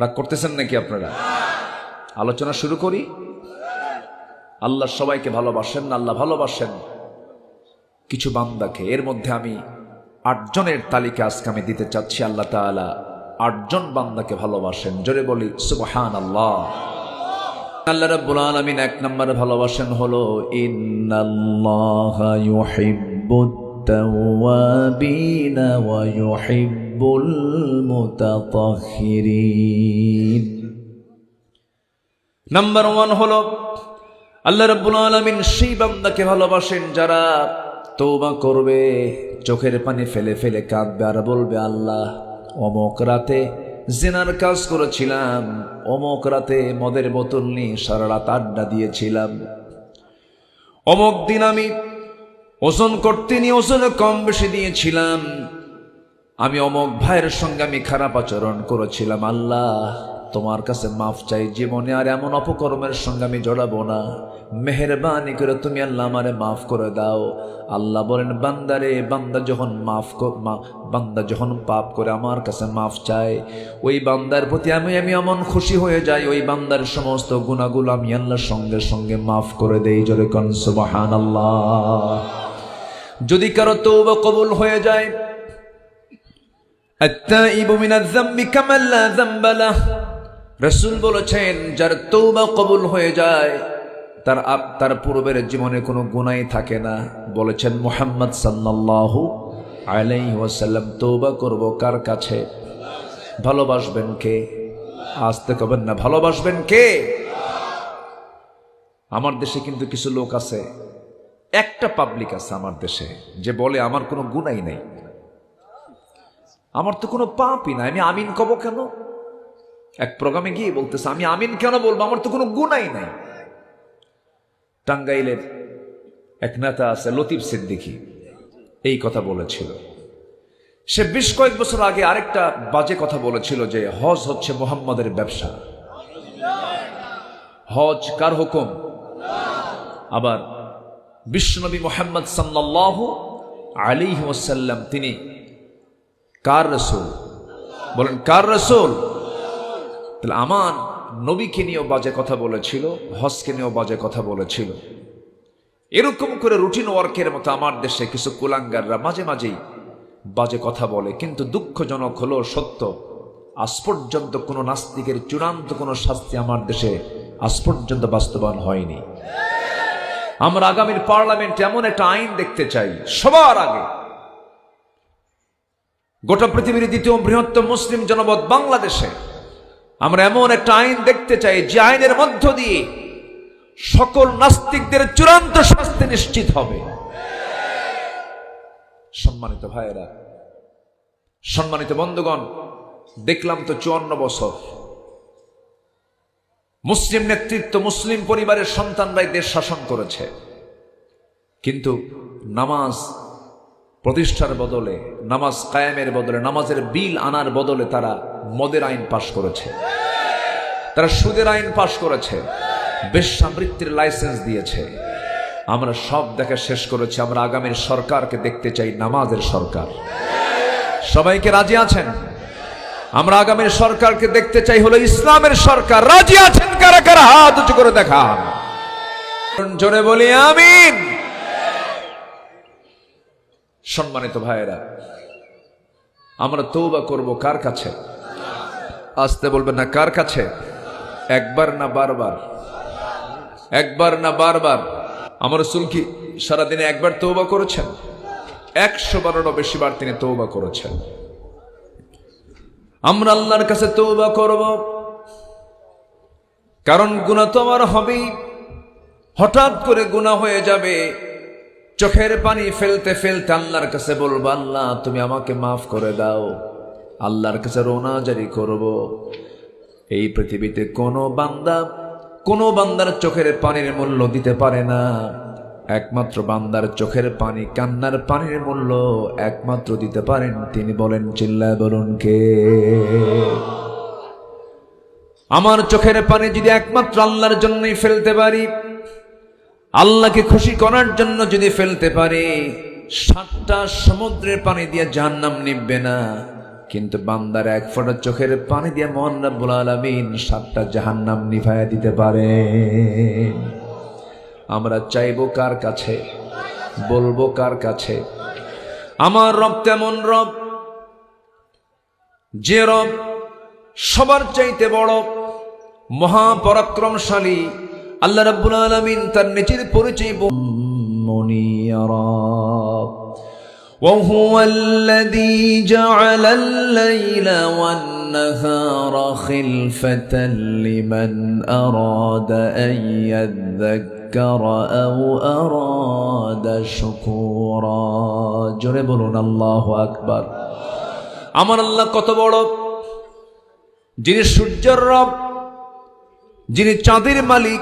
রাগ করতেছেন নাকি আপনারা? আলোচনা শুরু করি। আল্লাহ সবাইকে ভালোবাসেন না আল্লাহ ভালোবাসেন। কিছু বান্দাকে, এর মধ্যে আমি আটজনের তালিকা আজকে আমি দিতে চাচ্ছি, আল্লাহ তাআলা আটজন বান্দাকে ভালোবাসেন। জোরে বলি সুবহান আল্লাহ আল্লাহ রাব্বুল আলামিন এক নম্বরে ভালোবাসেন হলো, ইন্নাল্লাহা ইউহিব্বুত তাওয়াবিন ওয়া মুতাতাহহিরিন নাম্বার ওয়ান হলো, আল্লাহ রাব্বুল আলামিন সেই বান্দাকে ভালোবাসেন যারা তৌবা করবে, চোখের পানি ফেলে ফেলে কাঁদবে আর বলবে, আল্লাহ, অমক রাতে জেনার কাজ করেছিলাম, অমক রাতে মদের বোতল নিয়ে সারা রাত আড্ডা দিয়েছিলাম। অমক দিন আমি ওজন করতে নিয়ে ওজনে কম বেশি দিয়েছিলাম আমি অমক ভাইয়ের সঙ্গে আমি খারাপ আচরণ করেছিলাম, আল্লাহ। তোমার কাছে মাফ চাই জীবনে, আর এমন অপকর্মের সঙ্গে আমি জড়াবো না। মেহরবানি করে তুমি আল্লাহ আমারে মাফ করে দাও। আল্লাহ বলেন বান্দারে বান্দা যখন মাফ বান্দা যখন পাপ করে আমার কাছে মাফ চায়। ওই বান্দার প্রতি আমি আমি এমন খুশি হয়ে যাই, ওই বান্দার সমস্ত গুণাগুলো আমি আল্লাহর সঙ্গে সঙ্গে মাফ করে দেই। জোরে কন সুবহান আল্লাহ যদি কারও তৌবা কবুল হয়ে যায় রসুল বলেছেন, যার তৌবা কবুল হয়ে যায়, তার তার পূর্বের জীবনে কোনো গুনাই থাকে না। বলেছেন মুহাম্মদ সাল্লাল্লাহু আলাইহি ওয়াসাল্লাম তৌবা করব কার কাছে? ভালোবাসবেন কে? আসতে কবেন না, ভালোবাসবেন কে? আমার দেশে কিন্তু কিছু লোক আছে, একটা পাবলিক আছে আমার দেশে, যে বলে আমার কোনো গুনাই নাই। আমার তো কোনো পাপই নাই। আমি আমিন কব কেন? এক প্রোগ্রামে গিয়ে বলতেছে, আমি আমিন কেন বলব? আমার তো কোনো গুণাই নাই। টাঙ্গাইলের এক নেতা আছে, লতিফ সিদ্দিকি, এই কথা বলেছিল। সে বেশ কয়েক বছর আগে আরেকটা বাজে কথা বলেছিল যে, হজ হচ্ছে মোহাম্মদের ব্যবসা। হজ কার হুকুম? আবার বিশ্বনবী মোহাম্মদ আলাইহি ওয়াসাল্লাম, তিনি কার রসুল? বলেন, কার রসুল? তাহলে আমার নবীকে নিয়েও বাজে কথা বলেছিল হজকে নিয়েও বাজে কথা বলেছিল। এরকম করে রুটিন ওয়ার্কের মতো আমার দেশে কিছু কুলাঙ্গাররা মাঝে মাঝেই বাজে কথা বলে, কিন্তু দুঃখজনক হলো সত্য, আজ পর্যন্ত কোনো নাস্তিকের চূড়ান্ত কোনো শাস্তি আমার দেশে আজ পর্যন্ত বাস্তবায়ন হয়নি। আমরা আগামীর পার্লামেন্টে এমন একটা আইন দেখতে চাই, সবার আগে। গোটা পৃথিবীর দ্বিতীয় বৃহত্তম মুসলিম জনপদ বাংলাদেশে। আমরা এমন একটা আইন দেখতে চাই, যে আইনের মধ্য দিয়ে সকল নাস্তিকদের চূড়ান্ত শাস্তি নিশ্চিত হবে। সম্মানিত ভাইয়েরা, সম্মানিত বন্ধুগণ, দেখলাম তো চুয়ান্ন বছর। মুসলিম নেতৃত্ব মুসলিম পরিবারের সন্তানরাই দেশ শাসন করেছে। কিন্তু নামাজ প্রতিষ্ঠার বদলে, নামাজ কায়েমের বদলে, নামাজের বিল আনার বদলে তারা মদের আইন পাশ করেছে। তারা সুদের আইন পাশ করেছে। বেশ্যাবৃত্তির লাইসেন্স দিয়েছে। আমরা সব দেখা শেষ করেছি। আমরা আগামীর সরকারকে দেখতে চাই, নামাজের সরকার। সবাইকে রাজি আছেন? আমরা আগামীর সরকারকে দেখতে চাই হলো ইসলামের সরকার। রাজি আছেন কারা? কারা? হাত উঁচু করে দেখান। জোরে বলি, আমিন। সম্মানিত ভাইয়েরা, আমরা তৌবা করব কার কাছে? আসতে বলবেন না কার কাছে? একবার না বারবার? একবার না বারবার? আমার রসুল কি সারাদিনে একবার তৌবা করেছেন? একশো বারেরও বেশি বার তিনি তৌবা করেছেন। আমরা আল্লাহর কাছে তৌবা করব। কারণ গুণা তো আমার হবেই। হঠাৎ করে গুণা হয়ে যাবে। চোখের পানি ফেলতে ফেলতে আল্লাহর কাছে বলব, আল্লাহ, তুমি আমাকে মাফ করে দাও। আল্লাহর কাছে রোনা জারি করব। এই পৃথিবীতে কোনো বান্দা কোনো বান্দার চোখের পানির মূল্য দিতে পারে না। একমাত্র বান্দার চোখের পানি কান্নার পানির মূল্য একমাত্র দিতে পারেন। তিনি বলেন, চিল্লায় বলুন কে? আমার চোখের পানি যদি একমাত্র আল্লাহর জন্যই ফেলতে পারি আল্লাহকে খুশি করার জন্য যদি ফেলতে পারে, সাতটা সমুদ্রের পানি দিয়ে জাহান্নাম নিববে না। কিন্তু বান্দার এক ফোঁটা চোখের পানি দিয়ে মন রাব্বুল আলামিন সাতটা জাহান্নাম নিভায়া দিতে পারে। আমরা চাইব কার কাছে? বলব কার কাছে? আমার রব তেমন রব, যে রব সবার চাইতে বড় মহাপরাক্রমশালী আল্লাহ রাব্বুল আলামিন তার নিজের পরিচয় মনিয়ারা وهو الذي جعل الليل والنهار خلفة لمن أراد أن يذكر أو أراد شكورا جربنا الله أكبر আমার আল্লাহ কত বড় যিনি সূর্যের রব যিনি চাঁদের মালিক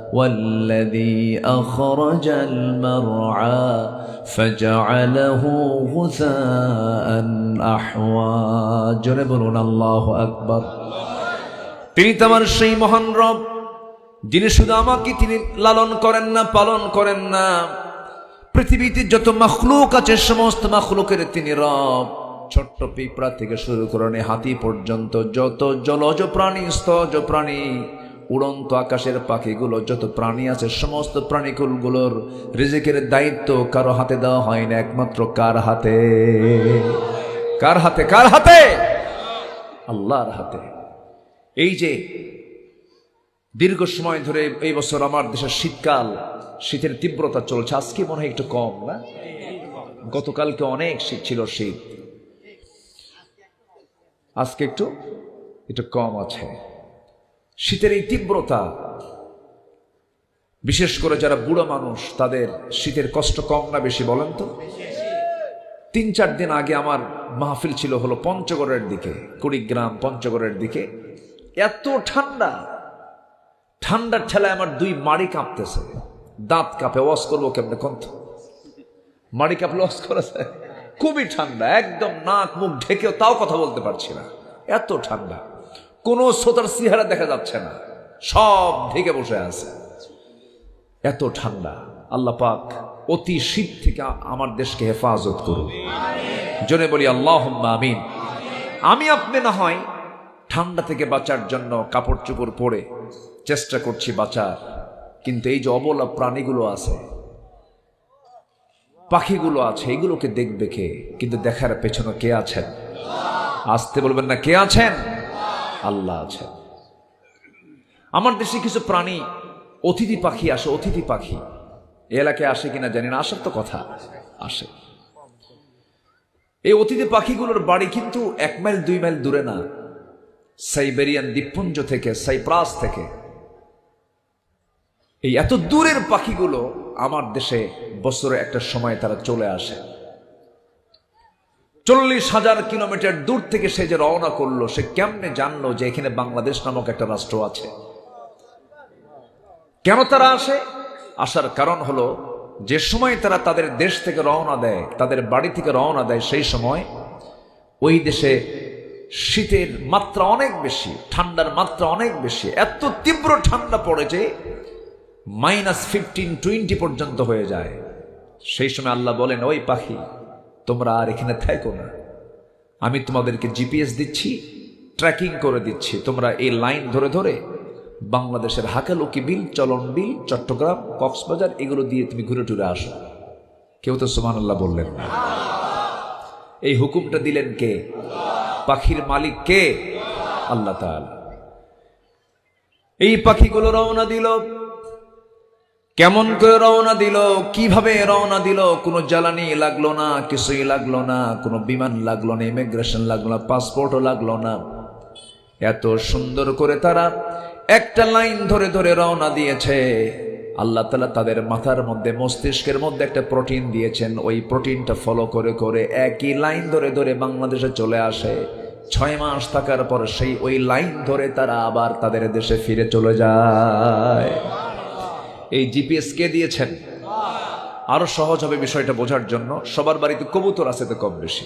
والذي أخرج المرعى فجعله غثاء أحوى جربنا الله أكبر তিনি তোমার সেই মহান রব যিনি শুধু আমাকে তিনি লালন করেন না পালন করেন না পৃথিবীতে যত মখলুক আছে সমস্ত মখলুকের তিনি রব ছোট্ট পিঁপড়া থেকে শুরু করে হাতি পর্যন্ত যত জলজ প্রাণী স্থজ প্রাণী উড়ন্ত আকাশের পাখিগুলো, যত প্রাণী আছে, সমস্ত প্রাণীকুলগুলোর রিজিকের দায়িত্ব কারও হাতে দেওয়া হয় না, একমাত্র কার হাতে? কার হাতে? কার হাতে? আল্লাহর হাতে। এই যে দীর্ঘ সময় ধরে এই বছর আমার দেশের শীতকাল, শীতের তীব্রতা চলছে, আজকে মনে হয় একটু কম, না? গতকালকে অনেক শীত ছিল শীত। আজকে একটু একটু কম আছে। শীতের এই তীব্রতা, বিশেষ করে যারা বুড়ো মানুষ, তাদের শীতের কষ্ট কম না বেশি বলেন তো? তিন চার দিন আগে আমার মাহফিল ছিল হলো পঞ্চগড়ের দিকে, কুড়িগ্রাম পঞ্চগড়ের দিকে। এত ঠান্ডা ঠান্ডার ঠেলায় আমার দুই মাড়ি কাঁপতেছে। দাঁত কাঁপে, ওয়াশ করব কেমনে কন্ত মাড়ি কাঁপলে ওয়াশ করেছে খুবই ঠান্ডা, একদম নাক মুখ ঢেকেও তাও কথা বলতে পারছি না। এত ঠান্ডা। কোনো শ্রোতার চেহারা দেখা যাচ্ছে না। সব ঢেকে বসে আছে। এত ঠান্ডা। আল্লাহ পাক অতি শীত থেকে আমার দেশকে হেফাজত করুন। জনে বলি আল্লাহ আমিন। আমি আপনি না হয় ঠান্ডা থেকে বাঁচার জন্য কাপড় চোপড় পরে চেষ্টা করছি বাঁচার। কিন্তু এই যে অবলা প্রাণীগুলো আছে পাখিগুলো আছে এগুলোকে দেখবে কে? কিন্তু দেখার পেছনে কে আছেন? আসতে বলবেন না কে আছেন? আল্লাহ আছেন আমার দেশে কিছু প্রাণী, অতিথি পাখি আসে, অতিথি পাখি। এলাকায় আসে কিনা জানি না, আসার তো কথা আসে। এই অতিথি পাখিগুলোর বাড়ি কিন্তু এক মাইল, দুই মাইল দূরে না। সাইবেরিয়ান দ্বীপপুঞ্জ থেকে, সাইপ্রাস থেকে। এই এত দূরের পাখিগুলো আমার দেশে বছরে একটা সময় তারা চলে আসে। চল্লিশ হাজার কিলোমিটার দূর থেকে সে যে রওনা করল, সে কেমনে জানলো যে এখানে বাংলাদেশ নামক একটা রাষ্ট্র আছে? কেন তারা আসে? আসার কারণ হলো, যে সময় তারা তাদের দেশ থেকে রওনা দেয়, তাদের বাড়ি থেকে রওনা দেয়, সেই সময় ওই দেশে শীতের মাত্রা অনেক বেশি, ঠান্ডার মাত্রা অনেক বেশি, এত তীব্র ঠান্ডা পড়ে যে মাইনাস ফিফটিন, টোয়েন্টি পর্যন্ত হয়ে যায়। সেই সময় আল্লাহ বলেন, ওই পাখি তোমরা আর এখানে থাকো না। আমি তোমাদেরকে জিপিএস দিচ্ছি ট্র্যাকিং করে দিচ্ছি। তোমরা এই লাইন ধরে ধরে বাংলাদেশের হাকালুকি বিল, চলন বিল, চট্টগ্রাম, কক্সবাজার এগুলো দিয়ে তুমি ঘুরে টুরে আসো। কেউ তো সুমান আল্লাহ বললেন না। এই হুকুমটা দিলেন কে? পাখির মালিক কে? আল্লাহ তাআলা। এই পাখিগুলো রওনা দিল। কেমন করে রওনা দিল, কীভাবে রওনা দিল, কোনো জ্বালানি লাগল না, কিছুই লাগল না, কোনো বিমান লাগল না ইমিগ্রেশন লাগল না পাসপোর্টও লাগল না। এত সুন্দর করে তারা একটা লাইন ধরে ধরে রওনা দিয়েছে। আল্লাহ তালা তাদের মাথার মধ্যে, মস্তিষ্কের মধ্যে একটা প্রোটিন দিয়েছেন। ওই প্রোটিনটা ফলো করে করে একই লাইন ধরে ধরে বাংলাদেশে চলে আসে। ছয় মাস থাকার পর সেই ওই লাইন ধরে তারা আবার তাদের দেশে ফিরে চলে যায়। এই জিপিএস কে দিয়েছেন? আরও সহজ হবে বিষয়টা বোঝার জন্য। সবার বাড়িতে কবুতর আছে তো কম বেশি।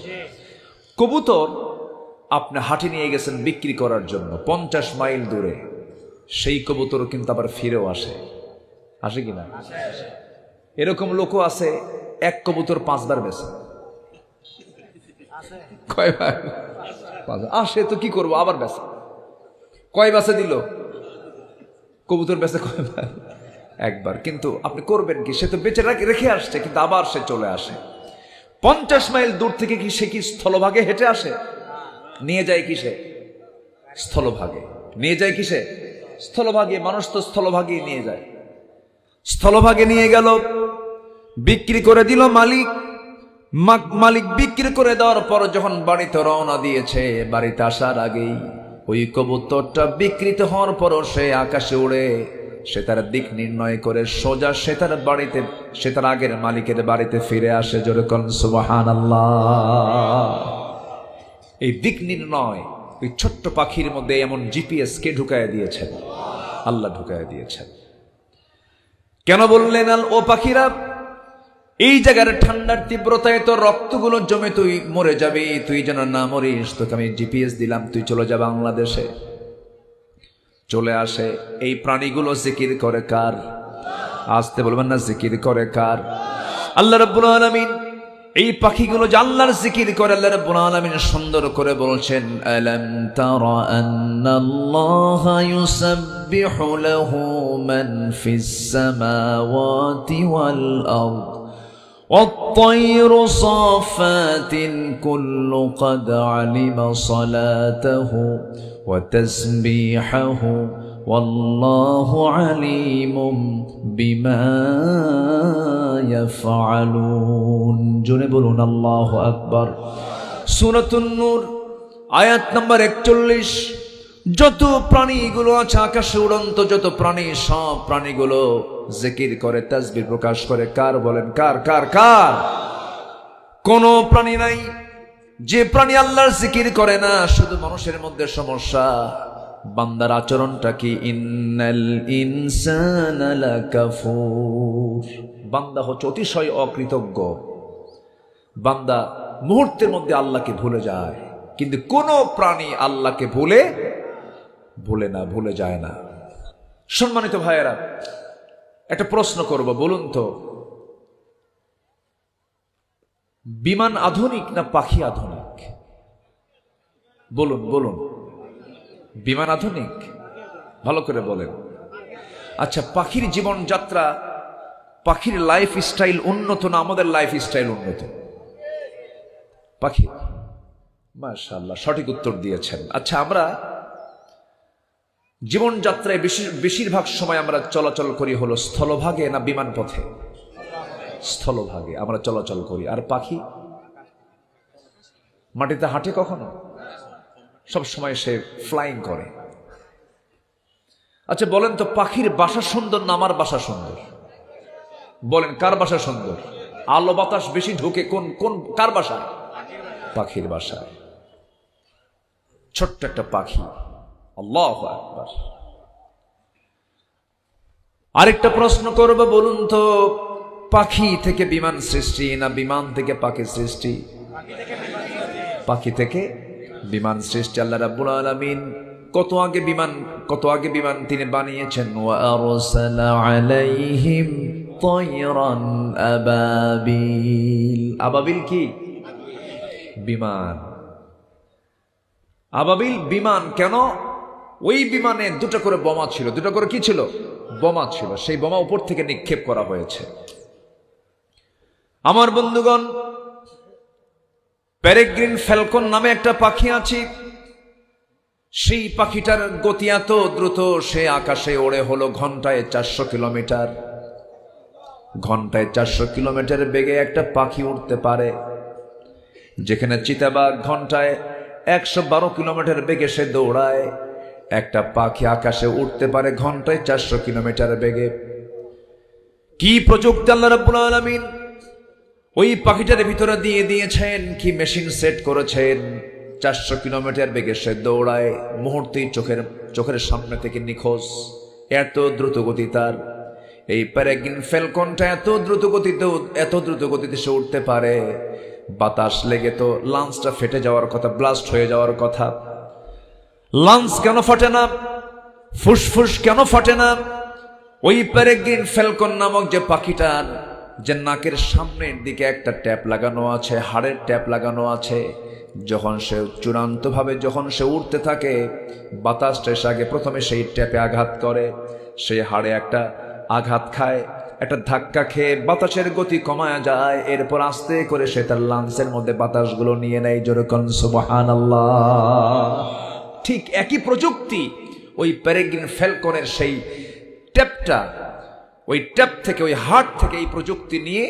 কবুতর আপনি হাটে নিয়ে গেছেন বিক্রি করার জন্য, পঞ্চাশ মাইল দূরে। সেই কবুতর কিন্তু আবার ফিরেও আসে। আসে কি না? এরকম লোকও আছে, এক কবুতর পাঁচবার বেছে আসে তো কি করব? আবার বেছে কয় বাসে দিল? কবুতর বেছে কয়বার? একবার। কিন্তু আপনি করবেন কি? সে তো বেঁচে রাখ- আসছে, কিন্তু আবার সে চলে আসে। পঞ্চাশ মাইল দূর থেকে কি সে কি স্থলভাগে হেঁটে আসে? নিয়ে যায় কিসে? স্থলভাগে। নিয়ে যায় কিসে? স্থলভাগে। মানুষ তো স্থলভাগে নিয়ে যায়। স্থলভাগে নিয়ে গেল, বিক্রি করে দিল মালিক। মালিক বিক্রি করে দেওয়ার পর যখন বাড়িতে রওনা দিয়েছে, বাড়িতে আসার আগেই ওই কবুতরটা বিকৃত হওয়ার পরও সে আকাশে উড়ে সে তার দিক নির্ণয় করে সোজা সে তার বাড়িতে, সে তার আগের মালিকের বাড়িতে ফিরে আসে যেরকম সুবাহান এই দিক নির্ণয় ওই ছোট্ট পাখির মধ্যে এমন জিপিএস কে ঢুকায় দিয়েছেন? আল্লাহ ঢুকায় দিয়েছেন। কেন বললেন আল, ও পাখিরা, এই জায়গার ঠান্ডার তীব্রতায় তো রক্তগুলো জমে তুই মরে যাবি, তুই যেন না মরিস, তোকে আমি জিপিএস দিলাম, তুই চলে যা বাংলাদেশে। চলে আসে এই প্রাণীগুলো জিকির করে কার আসতে বলবেন না জিকির করে কার আল্লাহ রাব্বুল আলামিন এই পাখিগুলো যে আল্লাহর জিকির করে আল্লাহ রাব্বুল আলামিন সুন্দর করে বলছেন আলাম তারা আন্নাল্লাহা ইউসাব্বিহু লাহু মান ফিস সামাওয়াতি ওয়াল আরদ والطير صافات كل قد علم صلاته وتسبيحه والله عليم بما يفعلون جنبلون الله أكبر سورة النور আয়াত নাম্বার একচল্লিশ যত প্রাণীগুলো আছে আকাশে উড়ন্ত যত প্রাণী সব প্রাণীগুলো জিকির করে তাসবি প্রকাশ করে কার বলেন কার কার কার কোন প্রাণী নাই যে প্রাণী আল্লাহর জিকির করে না, শুধু মানুষের মধ্যে সমস্যা। বান্দার আচরণটা কি? ইন্নাল ইনসানা লাকাফুর। বান্দা হচ্ছে অতিশয় অকৃতজ্ঞ। বান্দা মুহূর্তের মধ্যে আল্লাহকে ভুলে যায়। কিন্তু কোন প্রাণী আল্লাহকে ভুলে ভুলে না, ভুলে যায় না। সম্মানিত ভাইয়েরা, একটা প্রশ্ন করব, বলুন তো। বিমান আধুনিক না পাখি আধুনিক? বলুন বলুন। বিমান আধুনিক? ভালো করে বলেন। আচ্ছা পাখির জীবনযাত্রা, পাখির লাইফ স্টাইল উন্নত না আমাদের লাইফ স্টাইল উন্নত? পাখি। মাশাল্লাহ সঠিক উত্তর দিয়েছেন। আচ্ছা আমরা জীবনযাত্রায় বেশি বেশিরভাগ সময় আমরা চলাচল করি হলো স্থলভাগে না বিমান পথে? স্থলভাগে, আমরা চলাচল করি। আর পাখি? মাটিতে হাঁটে কখনো? সব সময় সে ফ্লাইং করে। আচ্ছা বলেন তো, পাখির বাসা সুন্দর না আমার বাসা সুন্দর? বলেন, কার বাসা সুন্দর? আলো বাতাস বেশি ঢোকে, কোন কোন, কার বাসায় পাখির বাসায় ছোট্ট একটা পাখি। আল্লাহ আরেকটা প্রশ্ন করবে, বলুন তো পাখি থেকে বিমান সৃষ্টি না বিমান থেকে পাখি সৃষ্টি? পাখি থেকে বিমান সৃষ্টি, আল্লাহ রাব্বুল আলামিন কত আগে বিমান, কত আগে বিমান তিনি বানিয়েছেন? ওয়া আবাবিল কি? বিমান। আবাবিল বিমান কেন? ওই বিমানে দুটো করে বোমা ছিল। দুটো করে কি ছিল? বোমা ছিল। সেই বোমা উপর থেকে নিক্ষেপ করা হয়েছে। আমার বন্ধুগণ প্যারেগ্রিন ফ্যালকন নামে একটা পাখি আছে। সেই পাখিটার গতি এত দ্রুত, সে আকাশে ওড়ে হলো ঘন্টায় চারশো কিলোমিটার। ঘন্টায় চারশো কিলোমিটার বেগে একটা পাখি উঠতে পারে, যেখানে চিতাবাঘ ঘন্টায় একশো বারো কিলোমিটার বেগে সে দৌড়ায়। একটা পাখি আকাশে উঠতে পারে ঘন্টায় চারশো কিলোমিটার বেগে। কি প্রযুক্তি আল্লাহ রাব্বুল আলামিন ওই পাখিটার ভিতরে দিয়ে দিয়েছেন, কি মেশিন সেট করেছেন। চারশো কিলোমিটার বেগে সে দৌড়ায়, মুহূর্তেই চোখের চোখের সামনে থেকে নিখোঁজ। এত দ্রুত গতি তার। এই প্যারাগিন ফেলকনটা এত দ্রুত গতিতে এত দ্রুত গতিতে সে উঠতে পারে। বাতাস লেগে তো লাঞ্চটা ফেটে যাওয়ার কথা ব্লাস্ট হয়ে যাওয়ার কথা। লাঞ্চ কেন ফাটে না? ফুসফুস কেন ফাটে না? ওই প্যারেগ্রিন ফেলকন নামক যে পাখিটার যে নাকের সামনের দিকে একটা ট্যাপ লাগানো আছে, হাড়ের ট্যাপ লাগানো আছে। যখন সে চূড়ান্তভাবে যখন সে উঠতে থাকে বাতাসটা এসে আগে প্রথমে সেই ট্যাপে আঘাত করে সেই হাড়ে একটা আঘাত খায়, একটা ধাক্কা খেয়ে বাতাসের গতি কমায় যায়। এরপর আস্তে করে সে তার লাঞ্চের মধ্যে বাতাসগুলো নিয়ে নেয় যেরকম সুবহান ঠিক একই প্রযুক্তি ওই প্যারেগ্রিন ফ্যালকনের সেই ট্যাপটা ওই ট্যাপ থেকে, ওই হার্ট থেকে এই প্রযুক্তি নিয়ে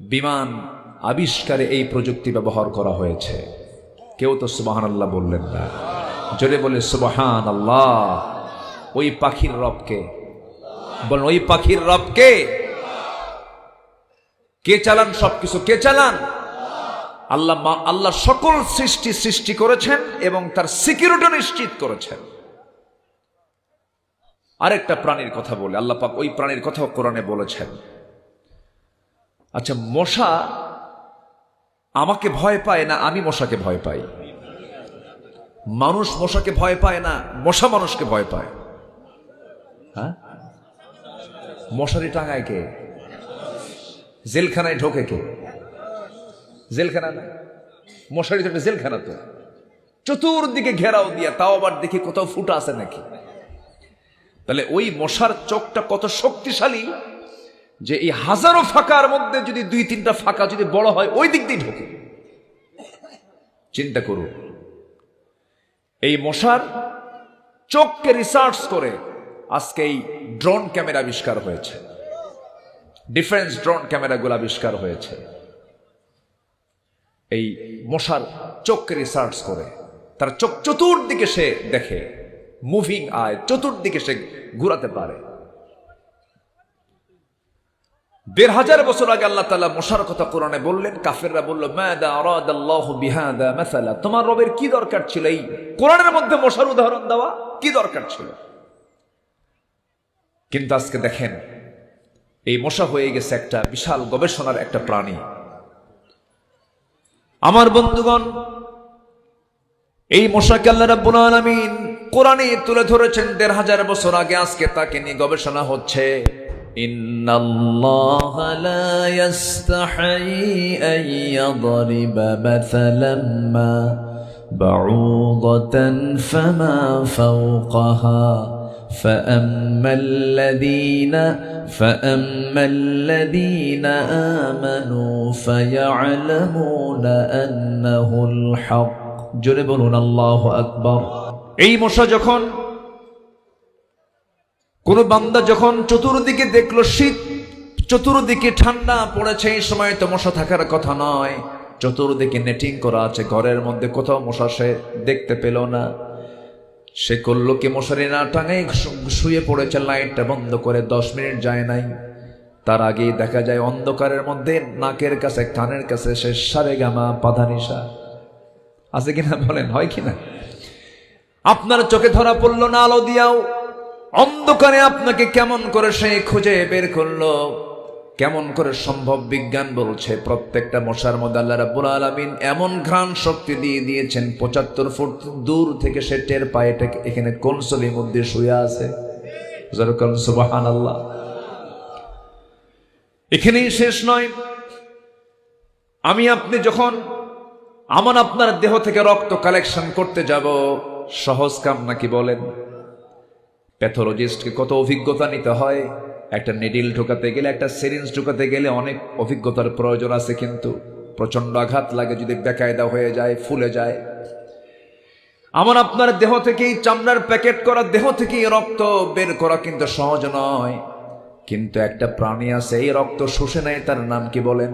বিমান আবিষ্কারে এই প্রযুক্তি ব্যবহার করা হয়েছে। কেউ তো সুবাহান আল্লাহ বললেন না। জোরে বলে সুবাহান আল্লাহ ওই পাখির রবকে। বলেন, ওই পাখির রবকে। কে চালান সবকিছু? কে চালান? আল্লাহ আল্লাহ সকল সৃষ্টি সৃষ্টি করেছেন এবং তার সিকিউরিটি নিশ্চিত করেছেন। আরেকটা প্রাণীর কথা বলে, আল্লাহ পাক ওই প্রাণীর কথাও কোরআনে বলেছেন। আচ্ছা মশা আমাকে ভয় পায় না আমি মশাকে ভয় পাই? মানুষ মশাকে ভয় পায় না মশা মানুষকে ভয় পায়? হ্যাঁ? মশারি টাঙায় কে? জেলখানায় ঢোকে কে? জেলখানা না? মশারি তো জেলখানা তো। চতুর্দিকে ঘেরাও দিয়া, তাও আবার দেখি কোথাও ফুটা আছে নাকি? তাহলে ওই মশার চোখটা কত শক্তিশালী যে এই হাজারো ফাঁকার মধ্যে যদি দুই তিনটা ফাঁকা যদি বড় হয়, ওই দিক দিয়ে ঢোকে। চিন্তা করুন। এই মশার চোখকে রিসার্চ করে আজকে এই ড্রোন ক্যামেরা আবিষ্কার হয়েছে। ডিফেন্স ড্রোন ক্যামেরাগুলো আবিষ্কার হয়েছে। এই মশার চোখকে রিসার্চ করে, তার চোখ চতুর্দিকে সে দেখে। মুভিং আয় চতুর্দিকে সে ঘুরাতে পারে। দেড় হাজার বছর আগে আল্লাহ তালা মশার কথা কোরআনে বললেন, কাফেররা বলল মাসালা। তোমার রবের কি দরকার ছিল? এই কোরআনের মধ্যে মশার উদাহরণ দেওয়া কি দরকার ছিল? কিন্তু আজকে দেখেন, এই মশা হয়ে গেছে একটা বিশাল গবেষণার একটা প্রাণী। আমার বন্ধুগণ, এই মশাকে আল্লাহ রাব্বুল আলামিন কোরআনে তুলে ধরেছেন দেড় হাজার বছর আগে আজকে তাকে নিয়ে গবেষণা হচ্ছে ইন্নাল্লাহা লা ইয়াস্তাহি আন ইয়াদরিবা মাসালাম মা بعوضة فما فوقها فأما الذين فأما الذين آمنوا فيعلمون أنه الحق জোরে বলুন আল্লাহ আকবর এই মশা যখন, কোন বান্দা যখন চতুর্দিকে দেখল, শীত চতুর্দিকে ঠান্ডা পড়েছে এই সময়, তো মশা থাকার কথা নয়। চতুর্দিকে নেটিং করা আছে, ঘরের মধ্যে কোথাও মশা সে দেখতে পেল না। সে করল কি, মশারি না টাঙাই শুয়ে পড়েছে, লাইটটা বন্ধ করে দশ মিনিট যায় নাই। তার আগেই দেখা যায়, অন্ধকারের মধ্যে নাকের কাছে, কানের কাছে সে সারে গামা পাধানিসা আছে কিনা বলেন, হয় কিনা? আপনার চোখে ধরা পড়ল না, আলো দিয়াও। অন্ধকারে আপনাকে কেমন করে সে খুঁজে বের করল? কেমন করে সম্ভব বিজ্ঞান বলছে, প্রত্যেকটা মশার মধ্যে আল্লাহ রাব্বুল আলামিন এমন ঘ্রাণ শক্তি দিয়ে দিয়েছেন, পঁচাত্তর ফুট দূর থেকে সে টের পায় এটা এখানে কনসলের মধ্যে শুয়ে আছে। সুবাহান আল্লাহ এখানেই শেষ নয়। আমি আপনি যখন আমার আপনার দেহ থেকে রক্ত কালেকশন করতে যাব সহজ কাম নাকি বলেন? প্যাথোলজিস্টকে কত অভিজ্ঞতা নিতে হয়? একটা নেডিল ঢোকাতে গেলে, একটা সিরিঞ্জ ঢোকাতে গেলে অনেক অভিজ্ঞতার প্রয়োজন আছে কিন্তু। প্রচণ্ড আঘাত লাগে যদি বেকায়দা হয়ে যায়, ফুলে যায়। আমার আপনার দেহ থেকেই, চামড়ার প্যাকেট করা দেহ থেকেই রক্ত বের করা কিন্তু সহজ নয়। কিন্তু একটা প্রাণী আছে, এই রক্ত শুষে নেয় তার নাম কি বলেন?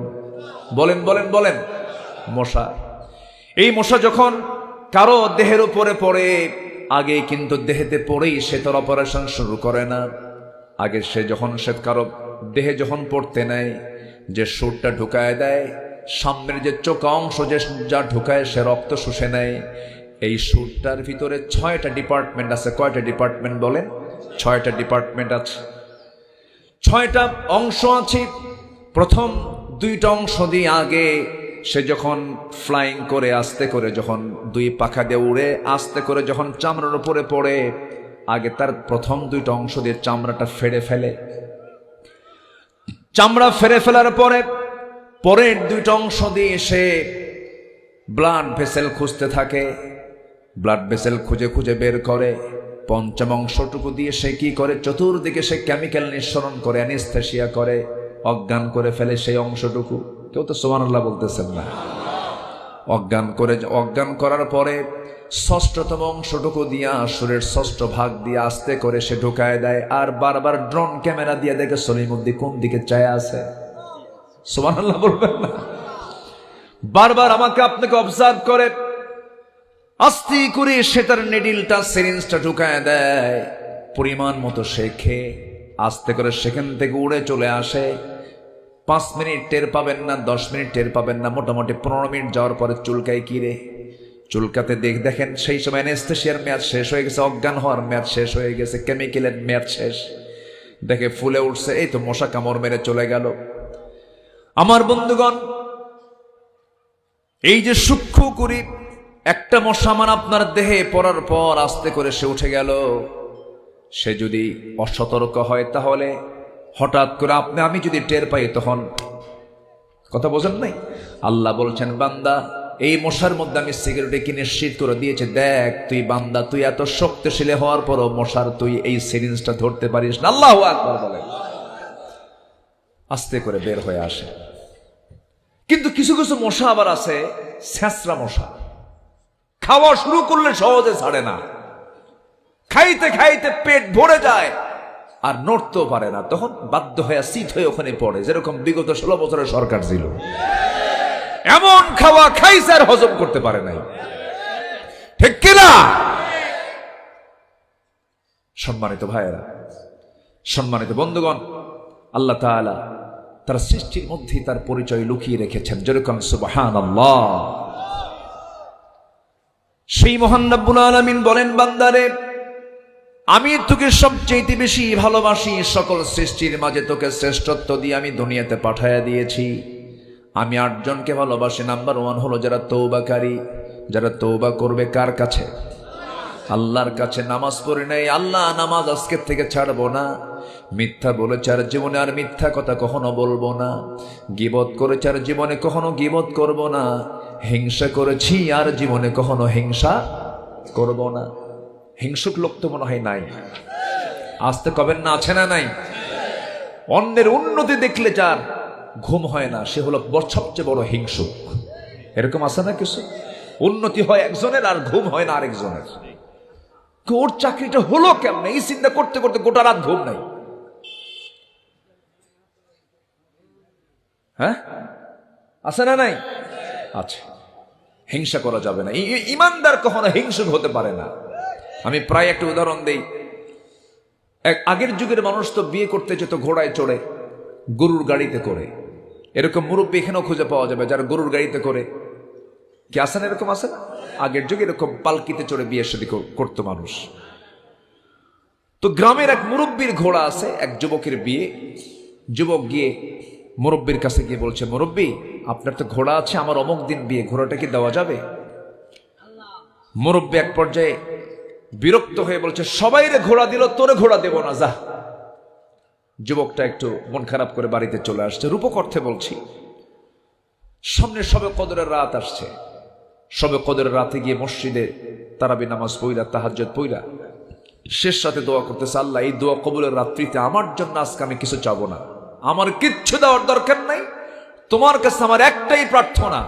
বলেন বলেন বলেন। মশা। এই মশা যখন কারও দেহের উপরে পড়ে, আগে কিন্তু দেহেতে পড়েই সে তার অপারেশন শুরু করে না। আগে সে যখন, সে কারও দেহে যখন পড়তে নেয়, যে সুরটা ঢুকায় দেয়, সামনের যে চোখা অংশ যে যা ঢুকায় সে রক্ত শুষে নেয়, এই সুরটার ভিতরে ছয়টা ডিপার্টমেন্ট আছে। কয়টা ডিপার্টমেন্ট বলেন? ছয়টা ডিপার্টমেন্ট আছে। ছয়টা অংশ আছে। প্রথম দুইটা অংশ দিয়ে আগে সে যখন ফ্লাইং করে, আস্তে করে যখন দুই পাখা দিয়ে উড়ে, আস্তে করে যখন চামড়ার উপরে পড়ে, আগে তার প্রথম দুইটা অংশ দিয়ে চামড়াটা ফেড়ে ফেলে। চামড়া ফেরে ফেলার পরে, পরের দুইটা অংশ দিয়ে সে ব্লাড ভেসেল খুঁজতে থাকে। ব্লাড ভেসেল খুঁজে খুঁজে বের করে। পঞ্চম অংশটুকু দিয়ে সে কি করে? চতুর্দিকে সে কেমিক্যাল নিঃসরণ করে অ্যানিস্থেশিয়া করে, অজ্ঞান করে ফেলে সেই অংশটুকু। কেউ তো সোমানুল্লাহ বলতেছেন না। অজ্ঞান করে অজ্ঞান করার পরে ষষ্ঠতম অংশটুকু দিয়া শরীরের ষষ্ঠ ভাগ দিয়ে আস্তে করে সে ঢুকায় দেয় আর বারবার ড্রোন ক্যামেরা দিয়ে দেখে সলিমুদ্দি কোন দিকে চায় আছে। সোমানুল্লাহ বলবেন না। বারবার আমাকে আপনাকে অবজার্ভ করে। আস্তে করে সে তার নেডিলটা সিরিঞ্জটা ঢুকায় দেয়। পরিমাণ মতো খেয়ে আস্তে করে সেখান থেকে উড়ে চলে আসে। পাঁচ মিনিট টের পাবেন না, দশ মিনিট টের পাবেন না, মোটামুটি পনেরো মিনিট যাওয়ার পরে চুলকায় কিরে চুলকাতে দেখ, দেখেন সেই সময় অ্যানেস্থেশিয়ার মেয়াদ শেষ হয়ে গেছে, অজ্ঞান হওয়ার মেয়াদ শেষ হয়ে গেছে কেমিক্যালের মেয়াদ শেষ। দেখে ফুলে উঠছে, এই তো মশা কামড় মেরে চলে গেল। আমার বন্ধুগণ, এই যে সূক্ষ্ম করি একটা মশা আমার আপনার দেহে পড়ার পর আস্তে করে সে উঠে গেল। সে যদি অসতর্ক হয় তাহলে হঠাৎ করে আপনি, আমি যদি টের পাই তখন কথা বোঝেন নাই? আল্লাহ বলছেন, বান্দা, এই মশার মধ্যে আমি সিগারেটে কিনে শীত করে দিয়েছে? দেখ, তুই বান্দা, তুই এত শক্তিশালী হওয়ার পরও মশার তুই এই সিরিঞ্জটা ধরতে পারিস না। আল্লাহ আকবার বলে। আস্তে করে বের হয়ে আসে। কিন্তু কিছু কিছু মশা আবার আছে স্যাঁচরা মশা। খাওয়া শুরু করলে সহজে ছাড়ে না। খাইতে খাইতে পেট ভরে যায়। আর নড়তেও পারে না। তখন বাধ্য হয়ে সিট হয়ে ওখানে পড়ে, যেরকম বিগত ষোলো বছরের সরকার ছিল। এমন খাওয়া খাইছে আর হজম করতে পারে নাই। ঠিক কিনা? সম্মানিত ভাইয়েরা, সম্মানিত বন্ধুগণ, আল্লাহ তাআলা তার সৃষ্টির মধ্যে তার পরিচয় লুকিয়ে রেখেছেন, যেরকম সুবহান আল্লাহ সেই মহান আলামিন বলেন, বান্দারে আমি তোকে সবচেয়ে বেশি ভালোবাসি, সকল সৃষ্টির মাঝে তোকে শ্রেষ্ঠত্ব দিয়ে আমি দুনিয়াতে পাঠাইয়া দিয়েছি। আমি আটজনকে ভালোবাসি। নাম্বার ওয়ান হলো যারা তৌবাকারী যারা তৌবা করবে কার কাছে? আল্লাহর কাছে। নামাজ পড়ে নেই। আল্লাহ নামাজ আজকের থেকে ছাড়বো না। মিথ্যা বলেছে আর জীবনে আর মিথ্যা কথা কখনো বলব না। গিবত করেছে আর জীবনে কখনো গিবত করব না। হিংসা করেছি আর জীবনে কখনো হিংসা করব না। হিংসুক লোক তো মনে হয় নাই। আসতে কবেন না আছে না নাই? অন্যের উন্নতি দেখলে যার ঘুম হয় না, সে হলো সবচেয়ে বড় হিংসুক। এরকম আছে না কিছু? উন্নতি হয় একজনের আর ঘুম হয় না আরেকজনের। ওর চাকরিটা হলো কেমন? এই চিন্তা করতে করতে গোটা রাত ঘুম নাই। হ্যাঁ? আছে না নাই? আচ্ছা হিংসা করা যাবে না। ইমানদার কখনো হিংসুক হতে পারে না। আমি প্রায় একটা উদাহরণ দেই। এক আগের যুগের মানুষ তো বিয়ে করতে যেত ঘোড়ায় চড়ে, গরুর গাড়িতে করে। এরকম মুরব্বী এখানেও খুঁজে পাওয়া যাবে যারা গরুর গাড়িতে করে। কি আসে না এরকম না আগের যুগে এরকম পালকিতে চড়ে বিয়ে কর- করতো মানুষ। তো গ্রামের এক মুরব্বীর ঘোড়া আছে, এক যুবকের বিয়ে। যুবক গিয়ে মুরব্বীর কাছে গিয়ে বলছে, মুরব্বী, আপনার তো ঘোড়া আছে, আমার অমুক দিন বিয়ে, ঘোড়াটা কি দেওয়া যাবে? মুরব্বী এক পর্যায়ে বিরক্ত হয়ে বলছে, সবাই রে ঘোড়া দিল, তোরে ঘোড়া দেব না, যা। যুবকটা একটু মন খারাপ করে বাড়িতে চলে আসছে। রূপক অর্থে বলছি, সামনে সবে কদরের রাত আসছে। সবে কদরের রাতে গিয়ে মসজিদে তারাবি নামাজ পইরা তাহাজ্জত পইরা, শেষ সাথে দোয়া করতেছে, আল্লাহ, এই দোয়া কবুলের রাত্রিতে আমার জন্য আজকে আমি কিছু চাবো না। আমার কিচ্ছু দেওয়ার দরকার নাই। তোমার কাছে আমার একটাই প্রার্থনা।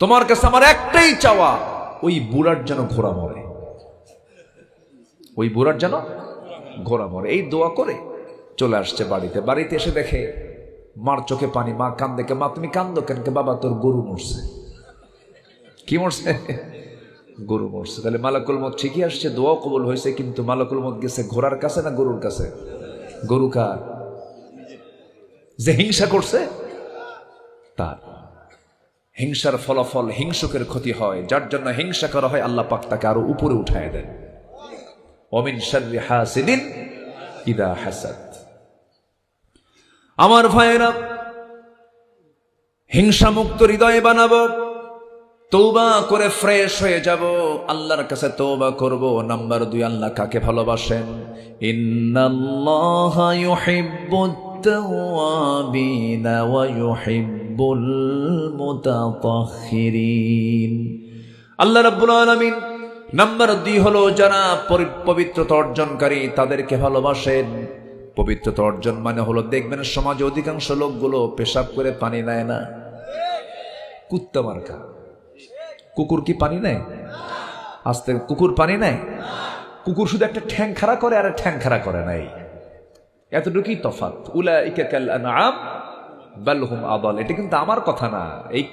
তোমার কাছে আমার একটাই চাওয়া, ওই বুড়ার যেন ঘোড়া মরে। ওই বুড়ার যেন ঘোড়া মরে। এই দোয়া করে চলে আসছে বাড়িতে। বাড়িতে এসে দেখে, মার চোখে পানি, মা কান দেখে মা তুমি কান্দো কেন কে, বাবা তোর গরু মরছে। কি মরছে? গরু মরছে। তাহলে মালাকুল মত ঠিকই আসছে দোয়া কবল হয়েছে, কিন্তু মালাকুল মত গেছে ঘোড়ার কাছে না গরুর কাছে? গরু কার? যে হিংসা করছে, তার। হিংসার ফলাফল হিংসুকের ক্ষতি হয়, যার জন্য হিংসা করা হয়, আল্লাহ পাক তাকে আরও উপরে উঠায় দেন। অমিন শাররি হাসিদিন ইদা হাসাদ। আমার ভাইয়েরা, হিংসামুক্ত হৃদয় বানাবো তৌবা করে ফ্রেশ হয়ে যাব, আল্লাহর কাছে তৌবা করব। নাম্বার দুই, আল্লাহ কাকে ভালোবাসেন? আল্লাহ রাব্বুল আলামিন নাম্বার দুই হলো, যারা পবিত্রতা অর্জনকারী, তাদেরকে ভালোবাসেন। পবিত্রতা অর্জন মানে হলো, দেখবেন সমাজে অধিকাংশ লোকগুলো পেশাব করে পানি নেয় না। কুত্তা মার্কা। কুকুর কি পানি নেয়? আস্তে কুকুর পানি নেয়? কুকুর শুধু একটা ঠ্যাং খাড়া করে আর ঠ্যাং খাড়া করে নাই। এতটুকুই তফাত উলা ইকাকাল আনআম, বাল হুম আদাল। এটা কিন্তু আমার কথা না। এই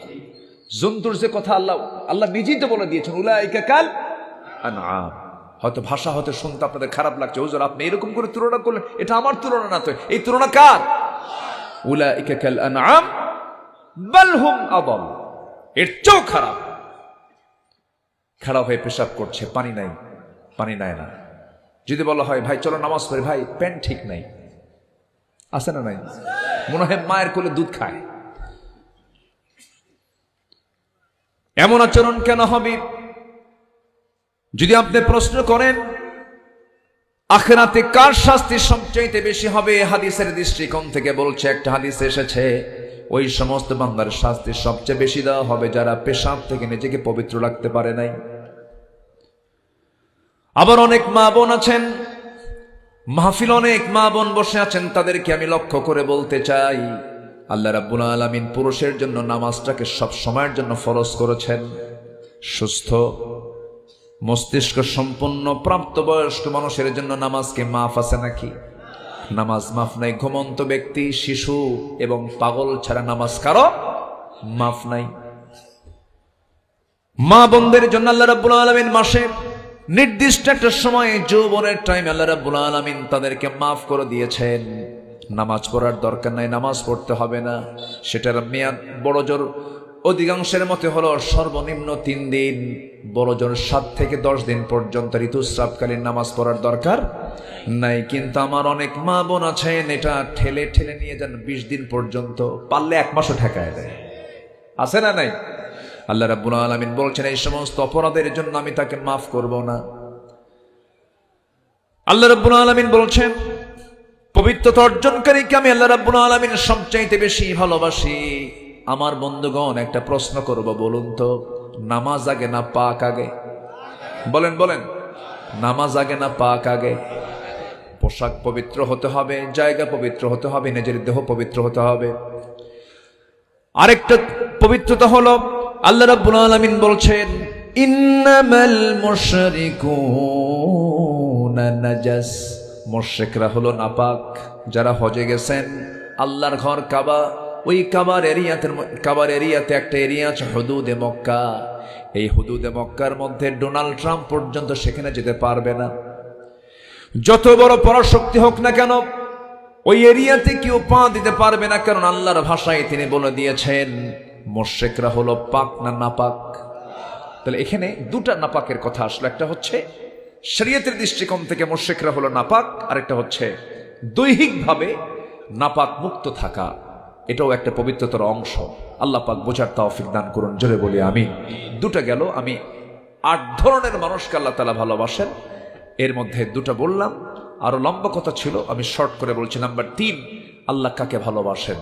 জন্তুর যে কথা আল্লাহ আল্লাহ নিজেই তো বলে দিয়েছেন উলা ইকাকাল আনআম। হয়তো ভাষা, হয়তো শুনতে আপনাদের খারাপ লাগছে। হুজুর, আপনি এরকম করে তুলনা করলেন, এটা আমার তুলনা না তো। এই তুলনা কার? উলা ইকাকাল আনআম, বাল হুম আদাল। এর চেয়েও খারাপ। খারাপ হয়ে পেশাব করছে, পানি নাই, পানি নেয় না। যদি বলা হয়, ভাই, চলো নামাজ পড়ি, ভাই প্যান্ট ঠিক নাই। আছে না নাই? মনে হয় মায়ের কোলে দুধ খায়। এমন আচরণ কেন হবে? যদি আপনি প্রশ্ন করেন, আখেরাতে কার শাস্তি সবচাইতে বেশি হবে হাদিসের দৃষ্টিকোণ থেকে বলছে, একটা হাদিস এসেছে, ওই সমস্ত বান্দার শাস্তি সবচেয়ে বেশি দেওয়া হবে যারা পেশাব থেকে নিজেকে পবিত্র রাখতে পারে নাই। আবার অনেক মা বোন আছেন, মাহফিল অনেক মা বোন বসে আছেন, তাদেরকে আমি লক্ষ্য করে বলতে চাই, আল্লাহ রাব্বুল আলামিন পুরুষের জন্য নামাজটাকে সব সময়ের জন্য ফরজ করেছেন, সুস্থ মস্তিষ্ক সম্পন্ন প্রাপ্তবয়স্ক মানুষের জন্য নামাজকে মাফ আছে নাকি? নামাজ মাফ নাই, ঘুমন্ত ব্যক্তি, শিশু এবং পাগল ছাড়া নামাজ কারও মাফ নাই। মা বোনদের জন্য আল্লাহ রাব্বুল আলামিন মাসে নির্দিষ্ট একটা সময়ে যৌবনের টাইম আল্লাহ রাব্বুল আলামিন তাদেরকে মাফ করে দিয়েছেন। নামাজ পড়ার দরকার নাই, নামাজ পড়তে হবে না। সেটার মেয়াদ বড় জোর অধিকাংশের মতে হলো সর্বনিম্ন তিন দিন। বড় জোর সাত থেকে দশ দিন পর্যন্ত ঋতুস্রাবকালীন নামাজ পড়ার দরকার নাই। কিন্তু আমার অনেক মা বোন আছেন, এটা ঠেলে ঠেলে নিয়ে যান বিশ দিন পর্যন্ত, পারলে এক মাসও ঠেকায় দেয়। আছে না নাই? আল্লাহ রাব্বুল আলামিন বলছেন, এই সমস্ত অপরাধের জন্য আমি তাকে মাফ করব না। আল্লাহ রাব্বুল আলামিন বলছেন, পবিত্রতা অর্জনকারীকে আমি আল্লাহ রাব্বুল আলামিন সবচাইতে বেশি ভালোবাসি। আমার বন্ধুগণ, একটা প্রশ্ন করব, বলুন তো, নামাজ আগে না পাক আগে? বলেন বলেন, নামাজ আগে না পাক আগে? পোশাক পবিত্র হতে হবে, জায়গা পবিত্র হতে হবে, নিজের দেহ পবিত্র হতে হবে। আরেকটা পবিত্রতা হলো, আল্লাহ রাব্বুল আলামিন বলছেন, ইন্নামাল মুশরিকুনা নাজাস। মুশরিকরা হলো নাপাক, যারা হজে গেছেন, আল্লাহর ঘর কাবা ওই কাবার এরিয়াতে কাবার এরিয়াতে একটা এরিয়া আছে হুদুদে মক্কা। এই হুদুদে মক্কার মধ্যে ডোনাল্ড ট্রাম্প পর্যন্ত সেখানে যেতে পারবে না। যত বড় পরাশক্তি হোক না কেন, ওই এরিয়াতে কেউ পা দিতে পারবে না, কারণ আল্লাহর ভাষায় তিনি বলে দিয়েছেন মোর্শেকরা হলো পাক না নাপাক। তাহলে এখানে দুটা নাপাকের কথা আসলো, একটা হচ্ছে শরীয়তের দৃষ্টিকোণ থেকে মোশেকরা হলো নাপাক আর একটা হচ্ছে দৈহিকভাবে নাপাক মুক্ত থাকা। এটাও একটা পবিত্রতার অংশ। আল্লাহ পাক বোঝার তৌফিক দান করুন, জোরে বলি আমি দুটা গেল, আমি আট ধরনের মানুষকে আল্লাহ তালা ভালোবাসেন। এর মধ্যে দুটো বললাম, আরও লম্বা কথা ছিল, আমি শর্ট করে বলছি। নাম্বার তিন, আল্লাহ কাকে ভালোবাসেন?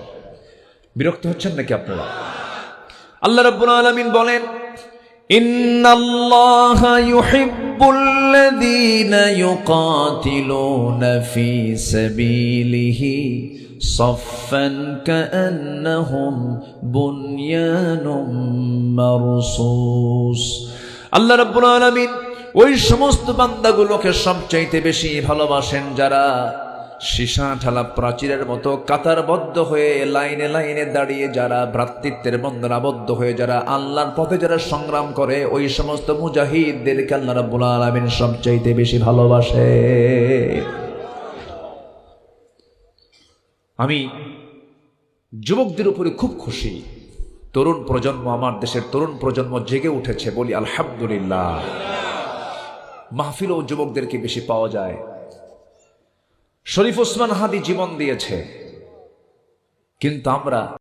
বিরক্ত হচ্ছেন নাকি আপনারা? আল্লাহ রাব্বুল আলামিন বলেন সাবিলিহি। সাফফান কাআন্নাহুম বুনয়ানুম মারসুস আল্লাহ রাব্বুল আলামিন ওই সমস্ত বান্দাগুলোকে সবচাইতে বেশি ভালোবাসেন যারা সীসা ঠালা প্রাচীরের মতো কাতারবদ্ধ হয়ে লাইনে লাইনে দাঁড়িয়ে যারা ভ্রাতৃত্বের বন্ধন আবদ্ধ হয়ে যারা আল্লাহর পথে যারা সংগ্রাম করে, ওই সমস্ত মুজাহিদদেরকে আল্লাহ রাব্বুল আলামিন সবচাইতে বেশি ভালোবাসে। আমি যুবকদের উপরে খুব খুশি। তরুণ প্রজন্ম আমার দেশের তরুণ প্রজন্ম জেগে উঠেছে বলি আলহামদুলিল্লাহ। মাহফিল ও যুবকদেরকে বেশি পাওয়া যায়। শরীফ ওসমান হাদি জীবন দিয়েছে। কিন্তু আমরা